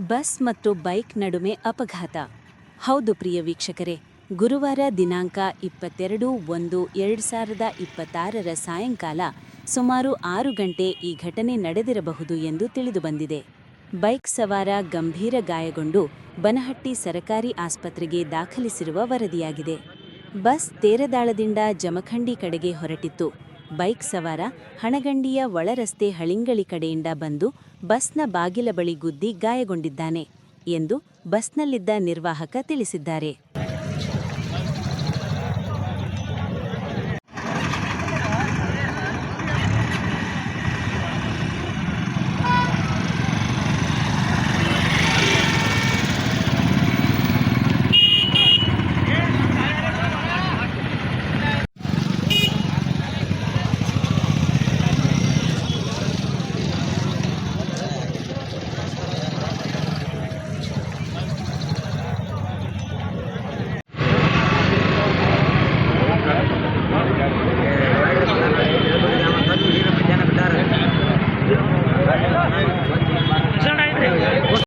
Bus ಮತ್ತು bike ನಡುವೆ ಅಪಘಾತ. ಹೌದು ಪ್ರಿಯ ವೀಕ್ಷಕರೇ, ಗುರುವಾರ ದಿನಾಂಕ ಇಪ್ಪತ್ತೆರಡು ಒಂದು ಎರಡು ಸಾವಿರದ ಇಪ್ಪತ್ತಾರರ ಸಾಯಂಕಾಲ ಸುಮಾರು ಆರು ಗಂಟೆ ಈ ಘಟನೆ ನಡೆದಿರಬಹುದು ಎಂದು ತಿಳಿದುಬಂದಿದೆ ಬೈಕ್ ಸವಾರ ಗಂಭೀರ ಗಾಯಗೊಂಡು ಬನಹಟ್ಟಿ ಸರಕಾರಿ ಆಸ್ಪತ್ರೆಗೆ ದಾಖಲಿಸಿರುವ ವರದಿಯಾಗಿದೆ. ಬಸ್ ತೇರದಾಳದಿಂದ ಜಮಖಂಡಿ ಕಡೆಗೆ ಹೊರಟಿತ್ತು. ಬೈಕ್ ಸವಾರ ಹಣಗಂಡಿಯ ಒಳರಸ್ತೆ ಹಳಿಂಗಳಿ ಕಡೆಯಿಂದ ಬಂದು ಬಸ್ನ ಬಾಗಿಲ ಬಳಿ ಗುದ್ದಿ ಗಾಯಗೊಂಡಿದ್ದಾನೆ ಎಂದು ಬಸ್ನಲ್ಲಿದ್ದ ನಿರ್ವಾಹಕ ತಿಳಿಸಿದ್ದಾರೆ.